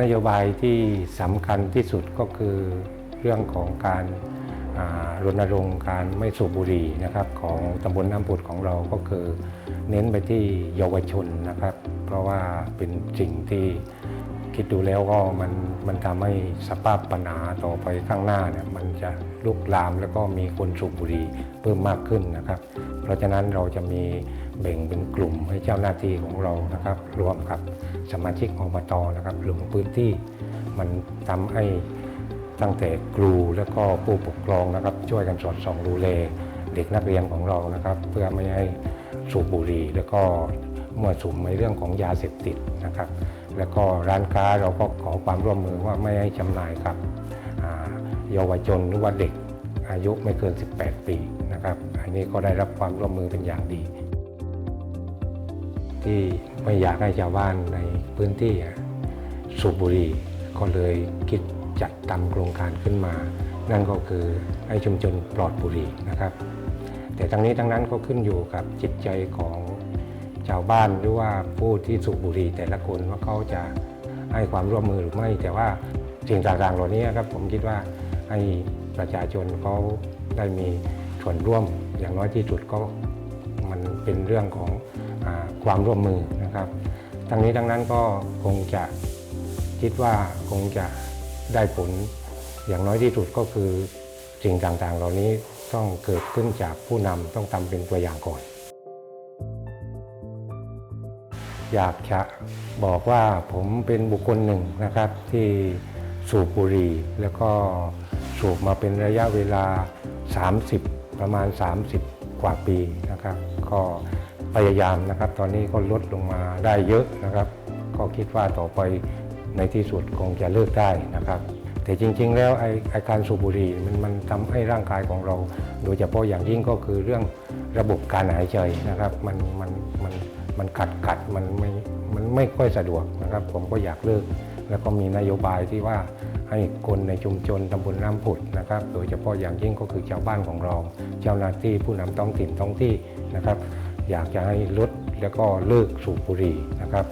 นโยบายที่สำคัญที่สุดก็คือเรื่องของการรณรงค์การไม่สูบบุหรี่นะครับของตำบลน้ำผุดของเราก็คือ เน้นไปที่เยาวชนนะครับ เพราะว่าเป็นสิ่งที่คิดดูแล้วก็มันมันทำให้สภาพปัญหาต่อไปข้างหน้าเนี่ยมันจะลุกลามแล้วก็มีคนสูบบุหรี่เพิ่มมากขึ้นนะครับ เพราะฉะนั้นเราจะมี แบ่งเป็นกลุ่มให้เจ้าหน้าที่ของเรานะครับ รวมกับสมาชิกอบตนะครับลงพื้นที่มันทำให้ตั้งแต่ครูและก็ผู้ปกครองนะครับ ช่วยกันสอดส่องดูแลเด็กนักเรียนของเรานะครับ เพื่อไม่ให้สูบบุหรี่แล้วก็มั่วสุมในเรื่องของยาเสพติดนะครับ แล้วก็ร้านค้าเราก็ขอความร่วมมือว่าไม่ให้จำหน่ายกับเยาวชนหรือว่าเด็กอายุไม่เกิน 18 ปีนะครับ อันนี้ก็ได้รับความร่วมมือเป็นอย่างดี ที่ไม่อยากให้ชาวบ้านในพื้นที่สูบบุหรี่ก็เลยคิดจัดทำโครงการขึ้นมา นั่นก็คือให้ชุมชนปลอดบุหรี่นะครับ แต่ทั้งนี้ทั้งนั้นก็ขึ้นอยู่กับจิตใจของชาวบ้านหรือว่าผู้ที่สูบบุหรี่แต่ละคนว่าเขาจะให้ความร่วมมือหรือไม่ แต่ว่าสิ่งต่างๆเหล่านี้ครับผมคิดว่าให้ประชาชนเขาได้มีส่วนร่วมอย่างน้อยที่สุดก็มันเป็นเรื่องของ ความร่วมมือนะครับ ทั้งนี้ทั้งนั้นก็คงจะคิดว่าคงจะได้ผลอย่างน้อยที่สุดก็คือสิ่งต่างๆ เหล่านี้ต้องเกิดขึ้นจากผู้นำต้องทำเป็นตัวอย่างก่อน อยากจะบอกว่าผมเป็นบุคคลหนึ่งนะครับที่สูบบุหรี่แล้วก็สูบมาเป็นระยะเวลา 30 ประมาณ 30 กว่าปีนะครับ ก็ พยายามนะครับ ตอนนี้ก็ลดลงมาได้เยอะนะครับ ก็คิดว่าต่อไปในที่สุดคงจะเลิกได้นะครับ แต่จริง ๆ แล้วไอ้ไอการสูบบุหรี่มันมันทำให้ร่างกายของเรา โดยเฉพาะอย่างยิ่งก็คือเรื่องระบบการหายใจนะครับ มันมันมันมันขัดขัดมันไม่มันไม่ค่อยสะดวกนะครับ ผมก็อยากเลิก แล้วก็มีนโยบายที่ว่าให้คนในชุมชนตำบลน้ำผุดนะครับ โดยเฉพาะอย่างยิ่งก็คือชาวบ้านของเรา เจ้าหน้าที่ผู้นำท้องถิ่นท้องที่นะครับ อยากจะให้ลดแล้วก็เลิกสูบบุหรี่นะครับ